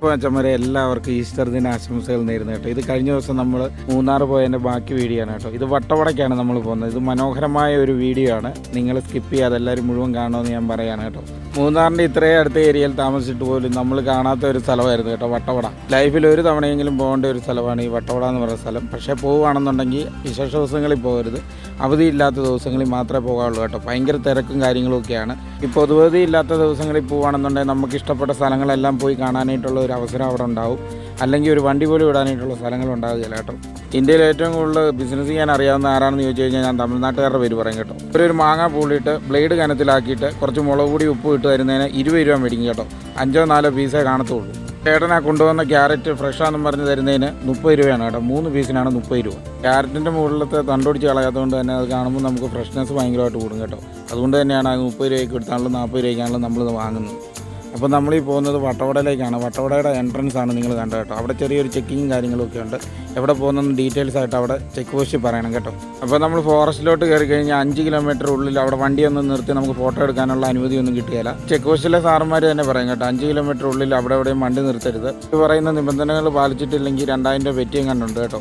അപ്പോൾ അച്ഛന്മാരെ എല്ലാവർക്കും ഈസ്റ്റർ ദിന ആശംസകൾ നേരുന്നു കേട്ടോ. ഇത് കഴിഞ്ഞ ദിവസം നമ്മൾ മൂന്നാർ പോയതിന്റെ ബാക്കി വീഡിയോ ആണ് കേട്ടോ. ഇത് വട്ടവടയ്ക്കാണ് നമ്മൾ പോകുന്നത്. ഇത് മനോഹരമായ ഒരു വീഡിയോ ആണ്. നിങ്ങൾ സ്കിപ്പ് ചെയ്യാതെ എല്ലാവരും മുഴുവൻ കാണുമെന്ന് ഞാൻ പറയാണ് കേട്ടോ. മൂന്നാറിന്റെ ഇത്രയും അടുത്ത ഏരിയയിൽ താമസിച്ചിട്ട് പോലും നമ്മൾ കാണാത്ത ഒരു സ്ഥലമായിരുന്നു കേട്ടോ വട്ടവട. ലൈഫിൽ ഒരു തവണയെങ്കിലും പോകേണ്ട ഒരു സ്ഥലമാണ് ഈ വട്ടവട എന്ന് പറയുന്ന സ്ഥലം. പക്ഷേ പോവുകയാണെന്നുണ്ടെങ്കിൽ വിശേഷ ദിവസങ്ങളിൽ പോകരുത്. അവധിയില്ലാത്ത ദിവസങ്ങളിൽ മാത്രമേ പോകാവുള്ളൂ കേട്ടോ. ഭയങ്കര തിരക്കും കാര്യങ്ങളും ഒക്കെയാണ് ഈ പൊതുവധി ഇല്ലാത്ത ദിവസങ്ങളിൽ പോവുകയാണെന്നുണ്ടെങ്കിൽ നമുക്ക് ഇഷ്ടപ്പെട്ട സ്ഥലങ്ങളെല്ലാം പോയി കാണാനായിട്ടുള്ള ഒരു അവസരം അവിടെ ഉണ്ടാവും. അല്ലെങ്കിൽ ഒരു വണ്ടി പോലും ഇടാനായിട്ടുള്ള സ്ഥലങ്ങൾ ഉണ്ടാവുകയില്ല കേട്ടോ ഇന്ത്യയിൽ ഏറ്റവും കൂടുതൽ ബിസിനസ് ചെയ്യാൻ അറിയാവുന്ന ആരാണെന്ന് ചോദിച്ചു കഴിഞ്ഞാൽ ഞാൻ തമിഴ്നാട്ടുകാരുടെ പേര് പറയും കേട്ടോ. ഒരു മാങ്ങ പൂളിയിട്ട് ബ്ലേഡ് കനത്തിലാക്കിയിട്ട് കുറച്ച് മുളക് പൊടി ഉപ്പ് ഇട്ട് തരുന്നതിന് ഇരുപത് രൂപ മേടിക്കും കേട്ടോ. അഞ്ചോ നാലോ പീസേ കാണത്തുള്ളൂ. ചേട്ടനാ കൊണ്ടുവന്ന ക്യാരറ്റ് ഫ്രഷാണെന്ന് പറഞ്ഞ് തരുന്നതിന് മുപ്പത് രൂപയാണ് കേട്ടോ. മൂന്ന് പീസിനാണ് മുപ്പത് രൂപ. ക്യാരറ്റിന്റെ മുകളിലത്തെ തണ്ടൊടിച്ച് കളയാത്തതുകൊണ്ട് തന്നെ അത് കാണുമ്പോൾ നമുക്ക് ഫ്രഷ്നെസ് ഭയങ്കരമായിട്ട് കൂടും കേട്ടോ. അതുകൊണ്ട് തന്നെയാണ് അത് മുപ്പത് രൂപയ്ക്ക് എടുത്താണല്ലോ നാൽപ്പത് രൂപയ്ക്കാണല്ലോ നമ്മളിത് വാങ്ങുന്നത്. അപ്പോൾ നമ്മൾ ഈ പോകുന്നത് വട്ടവടയിലേക്കാണ്. വട്ടവടയുടെ എൻട്രൻസ് ആണ് നിങ്ങൾ കണ്ടത് കേട്ടോ. അവിടെ ചെറിയൊരു ചെക്കിങ്ങും കാര്യങ്ങളൊക്കെ ഉണ്ട്. എവിടെ പോകുന്നെന്ന് ഡീറ്റെയിൽസ് ആയിട്ട് അവിടെ ചെക്ക് പോസ്റ്റ് പറയണം കേട്ടോ. അപ്പോൾ നമ്മൾ ഫോറസ്റ്റിലോട്ട് കയറി കഴിഞ്ഞാൽ അഞ്ച് കിലോമീറ്റർ ഉള്ളിൽ അവിടെ വണ്ടി ഒന്ന് നിർത്തി നമുക്ക് ഫോട്ടോ എടുക്കാനുള്ള അനുമതി ഒന്നും കിട്ടുകയില്ല. ചെക്ക് പോസ്റ്റിലെ സാറന്മാർ തന്നെ പറയും കേട്ടോ അഞ്ച് കിലോമീറ്റർ ഉള്ളിൽ അവിടെ എവിടെയും വണ്ടി നിർത്തരുത്. ഈ പറയുന്ന നിബന്ധനകൾ പാലിച്ചിട്ടില്ലെങ്കിൽ രണ്ടായിരം രൂപ പെറ്റിയും കണ്ടുണ്ട് കേട്ടോ.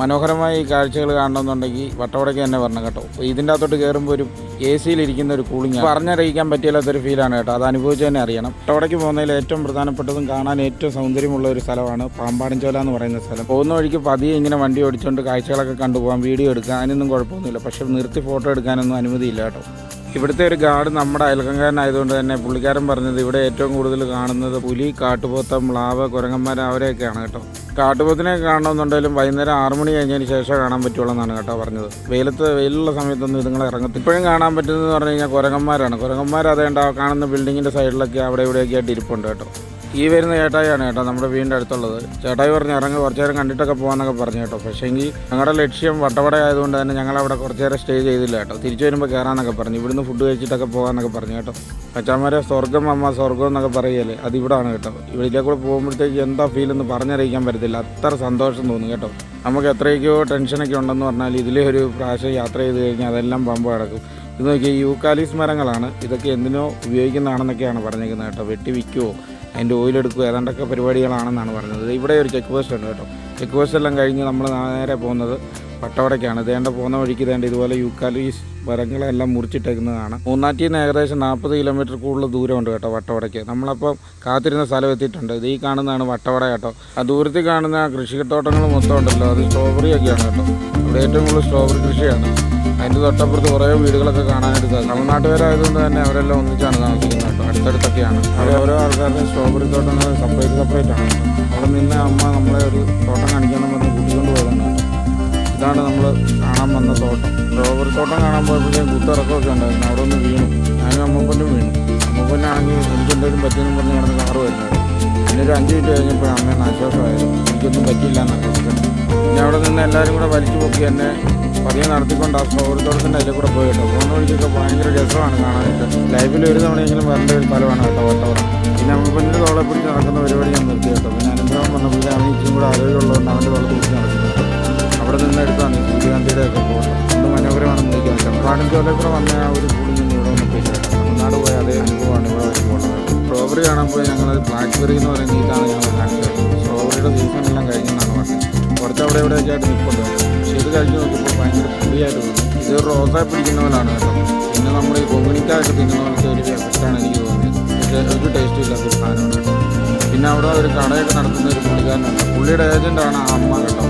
മനോഹരമായ ഈ കാഴ്ചകൾ കാണണമെന്നുണ്ടെങ്കിൽ വട്ടവടയ്ക്ക് തന്നെ വരണം കേട്ടോ. ഇതിന്റെ അകത്തോട്ട് കയറുമ്പോൾ ഒരു എ സിയിലിരിക്കുന്ന ഒരു കൂളിംഗ് പറഞ്ഞറിയിക്കാൻ പറ്റിയില്ലാത്തൊരു ഫീലാണ് കേട്ടോ. അത് അനുഭവിച്ച് തന്നെ അറിയണം. ടോടയ്ക്ക് പോകുന്നതിൽ ഏറ്റവും പ്രധാനപ്പെട്ടതും കാണാൻ ഏറ്റവും സൗന്ദര്യമുള്ള ഒരു സ്ഥലമാണ് പാമ്പാടിഞ്ചോല എന്ന് പറയുന്ന സ്ഥലം. പോകുന്ന വഴിക്ക് പതിയെ ഇങ്ങനെ വണ്ടി ഓടിച്ചുകൊണ്ട് കാഴ്ചകളൊക്കെ കണ്ടുപോകാം വീഡിയോ എടുക്കാം അതിനൊന്നും കുഴപ്പമൊന്നുമില്ല. പക്ഷെ നിർത്തി ഫോട്ടോ എടുക്കാനൊന്നും അനുമതിയില്ല കേട്ടോ. ഇവിടുത്തെ ഒരു ഗാർഡ് നമ്മുടെ അയൽക്കങ്കാരനായതുകൊണ്ട് തന്നെ പുള്ളിക്കാരൻ പറഞ്ഞത് ഇവിടെ ഏറ്റവും കൂടുതൽ കാണുന്നത് പുലി കാട്ടുപോത്ത മ്ലാവ് കുരങ്ങന്മാർ അവരെയൊക്കെയാണ് കേട്ടോ. കാട്ടുപോത്തിനെ കാണണമെന്നുണ്ടെങ്കിലും വൈകുന്നേരം ആറു മണി കഴിഞ്ഞതിന് ശേഷം കാണാൻ പറ്റുള്ളൂ എന്നാണ് കേട്ടോ പറഞ്ഞത്. വെയിലത്ത് വെയിലുള്ള സമയത്തൊന്നും ഇതുങ്ങളെ ഇറങ്ങത്തില്ല. ഇപ്പോഴും കാണാൻ പറ്റുന്നതെന്ന് പറഞ്ഞു കഴിഞ്ഞാൽ കുരങ്ങന്മാരാണ്. കുരങ്ങന്മാർ അതേണ്ട കാണുന്ന ബിൽഡിങ്ങിന്റെ സൈഡിലൊക്കെ അവിടെ ഇവിടെയൊക്കെ ആയിട്ട് ഇരിപ്പുണ്ട് കേട്ടോ. ഈ വരുന്ന ചേട്ടായിയാണ് ചേട്ടാ നമ്മുടെ വീടിന്റെ അടുത്തുള്ളത്. ചേട്ടായി പറഞ്ഞ് ഇറങ്ങി കുറച്ച് നേരം കണ്ടിട്ടൊക്കെ പോകാമെന്നൊക്കെ പറഞ്ഞു കേട്ടോ. പക്ഷേങ്കിൽ ഞങ്ങളുടെ ലക്ഷ്യം വട്ടവട ആയതുകൊണ്ട് തന്നെ ഞങ്ങൾ അവിടെ കുറച്ച് നേരം സ്റ്റേ ചെയ്തില്ല കേട്ടോ. തിരിച്ചു വരുമ്പോൾ കയറാമെന്നൊക്കെ പറഞ്ഞു ഇവിടുന്ന് ഫുഡ് കഴിച്ചിട്ടൊക്കെ പോകാമെന്നൊക്കെ പറഞ്ഞു കേട്ടോ. അച്ഛന്മാരെ സ്വർഗം അമ്മ സ്വർഗം എന്നൊക്കെ പറയല്ലേ അത് ഇവിടാണ് കേട്ടോ. ഇവിടേക്കൂടെ കൂടെ പോകുമ്പോഴത്തേക്ക് എന്താ ഫീൽ എന്ന് പറഞ്ഞറിയിക്കാൻ പറ്റത്തില്ല. അത്ര സന്തോഷം തോന്നുന്നു കേട്ടോ. നമുക്ക് എത്രയൊക്കെയോ ടെൻഷനൊക്കെ ഉണ്ടെന്ന് പറഞ്ഞാൽ ഇതിലേ ഒരു പ്രാവശ്യം യാത്ര ചെയ്ത് കഴിഞ്ഞാൽ അതെല്ലാം പമ്പ് കിടക്കും. ഇത് നോക്കിയാൽ യൂക്കാലിസ് മരങ്ങളാണ്. ഇതൊക്കെ എന്തിനോ ഉപയോഗിക്കുന്നതാണെന്നൊക്കെയാണ് പറഞ്ഞേക്കുന്നത് കേട്ടോ. വെട്ടി വിൽക്കുമോ അതിന്റെ ഓയിലെടുക്കുക ഏതാണ്ടൊക്കെ പരിപാടികളാണെന്നാണ് പറഞ്ഞത്. ഇവിടെ ഒരു ചെക്ക് പോസ്റ്റ് ഉണ്ട് കേട്ടോ. ചെക്ക് പോസ്റ്റ് എല്ലാം കഴിഞ്ഞ് നമ്മൾ നേരെ പോകുന്നത് പട്ടവടയ്ക്കാണ്. ഇതേണ്ട പോകുന്ന വഴിക്ക് ഇതേണ്ട ഇതുപോലെ യൂക്കാലീസ് മരങ്ങളെല്ലാം മുറിച്ചിട്ടേക്കുന്നതാണ്. മൂന്നാറ്റിൽ നിന്ന് ഏകദേശം നാൽപ്പത് കിലോമീറ്റർ കൂടുതൽ ദൂരമുണ്ട് കേട്ടോ വട്ടവടയ്ക്ക് നമ്മളപ്പം കാത്തിരുന്ന സ്ഥലം എത്തിയിട്ടുണ്ട്. ഇത് ഈ കാണുന്നതാണ് വട്ടവട കേട്ടോ. ആ ദൂരത്തിൽ കാണുന്ന കൃഷിത്തോട്ടങ്ങൾ മൊത്തം ഉണ്ടല്ലോ. അത് സ്ട്രോബെറി ഒക്കെയാണ് കേട്ടോ. ഇവിടെ ഏറ്റവും കൂടുതൽ സ്ട്രോബറി കൃഷിയാണ്. അതിന്റെ തൊട്ടപ്പുറത്ത് കുറേ വീടുകളൊക്കെ കാണാനായിട്ട് തമിഴ്നാട്ടുകാരായതുകൊണ്ട് തന്നെ അവരെല്ലാം ഒന്നിച്ചാണ് താമസിക്കുന്നത്. കേട്ടോ അടുത്തടുത്തൊക്കെയാണ് അവിടെ ഓരോ ആൾക്കാരുടെ സ്ട്രോബെറി തോട്ടങ്ങൾ സെപ്പറേറ്റ് സെപ്പറേറ്റ് ആണ്. അവിടെ നിന്ന് അമ്മ നമ്മളെ ഒരു തോട്ടം കാണിക്കണം പറഞ്ഞ് കൂട്ടിക്കൊണ്ട് പോയതാണ്. ഇതാണ് നമ്മൾ കാണാൻ വന്ന തോട്ടം. സ്ട്രോബെറി തോട്ടം കാണാൻ പോയപ്പോഴത്തേക്കും കുത്തിറക്കമൊക്കെ ഉണ്ടായിരുന്നു. അവിടെ ഒന്ന് വീണു. ഞാനും അമ്മപ്പൊന്നും വീണു. അമ്മപ്പൊന്നാണെങ്കിൽ എനിക്ക് എന്തെങ്കിലും പറ്റിയെന്ന് പറഞ്ഞ് കിടന്ന് കാറ് വരുന്നത് പിന്നെ ഒരു അഞ്ച് മിനിറ്റ് കഴിഞ്ഞപ്പോൾ അമ്മേനെ ആശ്വാസമായിരുന്നു. എനിക്കൊന്നും പറ്റിയില്ല എന്നൊക്കെ. പിന്നെ അവിടെ നിന്ന് എല്ലാവരും കൂടെ വലിച്ചു പൊക്കി എന്നെ പതിയെ നടത്തിക്കൊണ്ട് ആ സൗഹൃദത്തിന്റെ അതിൽ കൂടെ പോയി കേട്ടോ. പോകുന്ന വഴിക്കൊക്കെ ഭയങ്കര രസമാണ് കാണാനായിട്ട്. ലൈഫിൽ ഒരു തവണയെങ്കിലും വരേണ്ട ഒരു സ്ഥലമാണ് കേട്ടോ വട്ടവട പിന്നെ അമ്മപ്പൊന്നിന്റെ തോളെ പിടിച്ച് നടക്കുന്ന പരിപാടി ഞാൻ നിർത്തി കേട്ടോ. പിന്നെ അനുഗ്രഹം വന്നപ്പോൾ അവൻ ഇച്ചും കൂടെ ആരോഗ്യമുള്ളതുകൊണ്ട് അവന്റെ തോളെ പിടിച്ച് നടക്കുന്നുണ്ട് അവിടെ നിന്ന് ഈ സൂര്യകാന്തിയുടെ ഒക്കെ പോകുന്നത് എന്ത് മനോഹരമാണെന്ന് എനിക്ക് മനസ്സിലാവും പാടഞ്ചോലയിൽ കൂടെ വന്ന ആ ഒരു കൂടി ഇവിടെ വന്നപ്പോൾ തമിഴ്നാട് പോയ അതേ അനുഭവമാണ് ഇവിടെ പോകുന്നത് സ്ട്രോബെറി കാണാൻ പോയി ഞങ്ങൾ ബ്ലാക്ക്ബെറി എന്ന് പറയുന്ന ഇതാണ് ഞങ്ങൾ കാണിച്ചത് സ്ട്രോബെറിയുടെ സീസണെല്ലാം കഴിഞ്ഞെന്നാണ് പറഞ്ഞത്. കുറച്ച് അവിടെ എവിടെയൊക്കെ ആയിട്ട് നിൽപ്പുണ്ട്. പക്ഷേ നോക്കുമ്പോൾ ഭയങ്കര പൊടിയായിട്ട് തോന്നി. ഇത് റോസായി പിടിക്കുന്ന പോലാണ് കേട്ടോ. പിന്നെ നമ്മൾ ഈ കൊങ്ങിണിക്കായൊക്കെ തിന്നുന്ന പോലത്തെ ഒരു എഫക്റ്റാണ് എനിക്ക് തോന്നിയത്. ഒരു ടേസ്റ്റും ഇല്ലാത്തൊരു സാധനമാണ് കേട്ടോ. പിന്നെ അവിടെ ഒരു കടയൊക്കെ നടത്തുന്ന ഒരു പുള്ളിക്കാരനുണ്ട് പുള്ളിയുടെ ഏജന്റാണ് അമ്മ കേട്ടോ.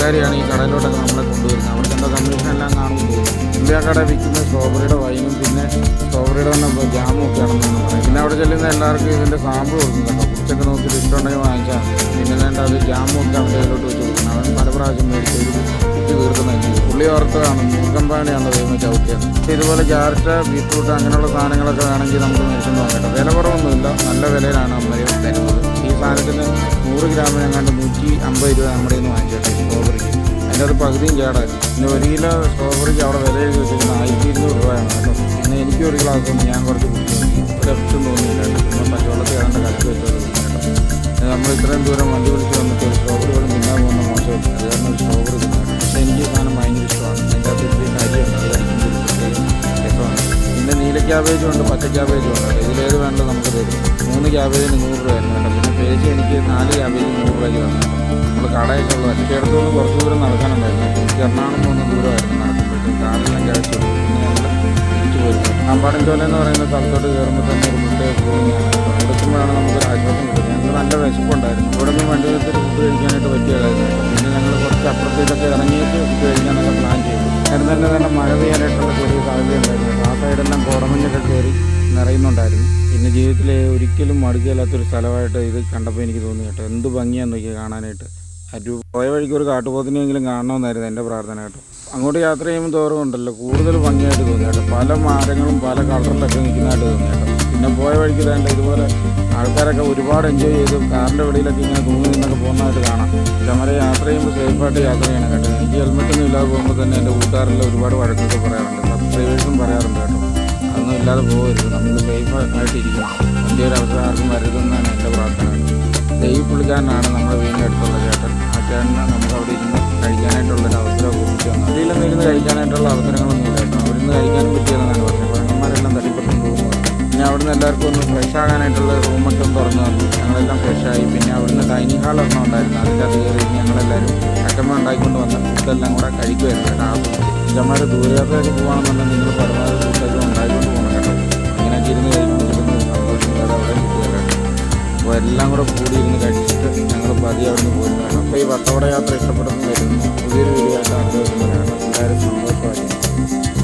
പുള്ളിക്കാരിയാണ് ഈ കടയിലോട്ടൊക്കെ നമ്മളെ കൊണ്ടുവരുന്നത്. അവർക്ക് എന്താ കമ്മീഷൻ എല്ലാം കാണുമ്പോൾ പുള്ളി ആ കട വിൽക്കുന്ന സ്ട്രോബെറിയുടെ വൈനും പിന്നെ സ്ട്രോബെറിയുടെ തന്നെ ജാമും ഒക്കെ ആണെന്നാണ് പറയുന്നത് പിന്നെ അവിടെ ചെല്ലുന്ന എല്ലാവർക്കും ഇതിന്റെ സാമ്പിൾ കൊടുക്കുന്നുണ്ട് കുറച്ചൊക്കെ നോക്കി ഇഷ്ടമുണ്ടെങ്കിൽ വാങ്ങിച്ചാൽ പിന്നെ വേണ്ട അത് ജാമും ഒക്കെ അവന്റെ കയ്യിലോട്ട് വെച്ച് കൊടുക്കണം അവൻ പല പ്രാവശ്യം മേടിച്ച് ഒരു കുത്തി തീർക്കുന്നതായിരിക്കും പുള്ളി ഓർത്തതാണ് മൂർക്കമ്പാണിയാണ് ദൈവം ചവിട്ടിയത്? ഇതുപോലെ ക്യാരറ്റ് ബീറ്റ്റൂട്ട് അങ്ങനെയുള്ള സാധനങ്ങളൊക്കെ വേണമെങ്കിൽ നമുക്ക് മേടിച്ചുകൊണ്ട് നോക്കട്ടെ കേട്ടോ. വില കുറവൊന്നുമില്ല. നല്ല വിലയിലാണ് അമ്മയും തരുന്നത്. സാധനത്തിന് നൂറ് ഗ്രാമിന് എങ്ങാണ്ട് നൂറ്റി അമ്പത് രൂപ നമ്മുടെ നിന്ന് വാങ്ങിച്ചിട്ട് സ്ട്രോബെറിക്ക് അതിന്റെ അത് പകുതിയും കേടായി പിന്നെ ഒരു കിലോ സ്ട്രോബെറിക്ക് അവിടെ വില എഴുതി വെച്ചിരുന്ന ആയിരത്തി ഇരുന്നൂറ് രൂപയാണ്. കേട്ടോ പിന്നെ എനിക്ക് ഒരു ഗ്ലാസ് ഒന്ന് ഞാൻ കുറച്ച് കുടിച്ചു ഒരു എഫക്റ്റും തോന്നിയില്ല പിന്നെ പച്ചവെള്ളത്തിൽ ഏതാണ്ട് കലക്കി വെച്ചത് നമ്മൾ ഇത്രയും ദൂരം വണ്ടി വിളിച്ച് വന്നിട്ട് ഒരു സ്ട്രോബെറി പോലും തിന്നാൻ പോകുന്ന മോശം അത് കാരണം സ്ട്രോബെറി തിന്നാണ് പക്ഷേ എനിക്ക് സാധനം ഭയങ്കര ഇഷ്ടമാണ്. അതിന്റെ അകത്ത് ഇത്തിരി കാര്യമുണ്ട് അത് കഴിക്കുമ്പോൾ രസമാണ് പിന്നെ നീല ക്യാബേജും ഉണ്ട് പച്ച ക്യാബേജും ഉണ്ട് ഇതിലേത് വേണ്ടത് നമുക്ക് തരും. മൂന്ന് ക്യാബേജ് നൂറ് രൂപ ആയിരുന്നു കേട്ടോ. പിന്നെ പേജ് എനിക്ക് നാല് ക്യാബേജ് നൂറ് രൂപയ്ക്ക് തന്നു നമ്മൾ കടയൊക്കെ ഉള്ളത് ഒറ്റയിടത്തുനിന്ന് കുറച്ച് ദൂരം നടക്കാനുണ്ടായിരുന്നു. എനിക്ക് എറണാകുളം പോകുന്ന ദൂരമായിരുന്നു നടക്കുമ്പോഴത്തേക്ക് കാറെല്ലാം കഴിച്ചു പിന്നെ ഞങ്ങൾ തിരിച്ചു പോയിരുന്നു അമ്പാടം ചോല എന്ന് പറയുന്ന സ്ഥലത്തോട്ട് കയറുമ്പോൾ തന്നെ ഒരു പ്രത്യേക ഫീലിംഗാണ് എടുക്കുമ്പോഴാണ് നമുക്കൊരു ആശ്വാസം കിട്ടുന്നത് ഞങ്ങൾ നല്ല വിശപ്പുണ്ടായിരുന്നു. ഇവിടെ നിന്ന് വണ്ടി നിർത്തി ഫുഡ് കഴിക്കാനായിട്ട് പറ്റിയതായിരുന്നു പിന്നെ ഞങ്ങൾ കുറച്ച് അപ്പുറത്തേക്കൊക്കെ ഇറങ്ങിയിട്ട് ഫുഡ് കഴിക്കാനൊക്കെ പ്ലാൻ ചെയ്തു. നേരം തന്നെ തന്നെ മഴ പെയ്യാനായിട്ടുള്ള ചെറിയ സാധ്യത ഉണ്ടായിരുന്നു ആ സൈഡെല്ലാം കോടമഞ്ഞൊക്കെ കയറി നിറയുന്നുണ്ടായിരുന്നു. പിന്നെ ജീവിതത്തിൽ ഒരിക്കലും മടുക്കില്ലാത്തൊരു സ്ഥലമായിട്ട് ഇത് കണ്ടപ്പോൾ എനിക്ക് തോന്നി കേട്ടോ. എന്ത് ഭംഗിയാന്ന് നോക്കിയാൽ കാണാനായിട്ട്. അരു പോയ വഴിക്ക് ഒരു കാട്ടുപോത്തിനെങ്കിലും കാണണമെന്നായിരുന്നു എന്റെ പ്രാർത്ഥന കേട്ടോ. അങ്ങോട്ട് യാത്ര ചെയ്യുമ്പോൾ തോറും ഉണ്ടല്ലോ കൂടുതൽ ഭംഗിയായിട്ട് തോന്നി കേട്ടോ. പല മാരങ്ങളും പല കളറിലൊക്കെ നിൽക്കുന്നതായിട്ട് തോന്നി കേട്ടോ. പിന്നെ പോയ വഴിക്ക് തന്നെ ഇതുപോലെ ആൾക്കാരൊക്കെ ഒരുപാട് എൻജോയ് ചെയ്തു. കാറിന്റെ വെളിയിലൊക്കെ ഇങ്ങനെ തൂങ്ങി നിന്നൊക്കെ പോകുന്നതായിട്ട് കാണാം. ഇതേമാതിരി യാത്ര ചെയ്യുമ്പോൾ സേഫായിട്ട് യാത്ര ചെയ്യണം കേട്ടോ. എനിക്ക് ഹെൽമെറ്റൊന്നും ഇല്ലാതെ പോകുമ്പോൾ തന്നെ എന്റെ കൂട്ടുകാരിൽ ഒരുപാട് വഴക്കൊക്കെ പറയാറുണ്ട്. സബ്സ്ക്രൈബേഴ്സും പറയാറുണ്ട് കേട്ടോ. അതൊന്നും ഇല്ലാതെ പോകരുത്. നമ്മൾ സേഫ് ആയിട്ടിരിക്കണം. എന്റെ ഒരു അവസരം ആർക്കും വരരുതെന്നാണ് എന്റെ പ്രാർത്ഥന. ദൈവ പുള്ളിക്കാരനാണ് നമ്മുടെ വീടിന്റെ അടുത്തുള്ള ചേട്ടൻ. ആ ചേട്ടന് നമുക്ക് അവിടെ ഇരുന്ന് കഴിക്കാനായിട്ടുള്ള ഒരു അവസരം ഒപ്പിച്ചു തന്നു. അതിലൊന്നും ഇരുന്ന് കഴിക്കാനായിട്ടുള്ള അവസരങ്ങളൊന്നും ഇല്ല കേട്ടോ അവിടെ നിന്ന് കഴിക്കാനും പറ്റിയതെന്നാണ് പറഞ്ഞത്. പഴങ്ങന്മാരെല്ലാം തട്ടിപ്പറ്റും പോകുന്നത് പിന്നെ അവിടെ നിന്ന് എല്ലാവർക്കും ഒന്ന് ഫ്രഷ് ആകാനായിട്ടുള്ള റൂമൊക്കെ ഒന്ന് തുറന്നു തന്നു. ഞങ്ങളെല്ലാം ഫ്രഷായി പിന്നെ അവിടുന്ന് ഡൈനിങ് ഹാൾ ഒന്നും ഉണ്ടായിരുന്നു. അതിന്റെ അത് കയറി ഞങ്ങളെല്ലാവരും അക്കമ്മ ഉണ്ടാക്കിക്കൊണ്ട് വന്ന ഫുഡെല്ലാം കൂടെ കഴിക്കുമായിരുന്നു കേട്ടോ ഫുഡ് ഇഷ്ടമാർ ദൂരയാത്രയൊക്കെ പോകുകയാണെന്നുണ്ടെങ്കിൽ നിങ്ങൾ പരമാവധി ഫുഡൊക്കെ ഇരുന്ന് ഒരു സന്തോഷം വേറെ അവിടെ കിട്ടിയല്ല അപ്പോൾ എല്ലാം കൂടെ കൂടി ഇരുന്ന് കഴിച്ചിട്ട് ഞങ്ങൾ പതി അവിടെ നിന്ന് പോയിരുന്നു അപ്പോൾ ഈ വട്ടവട യാത്ര ഇഷ്ടപ്പെടുന്നു വരുന്നു പുതിയൊരു വീഡിയോ ആയിട്ട് കേട്ടോ എല്ലാവരും സന്തോഷമായിരിക്കും.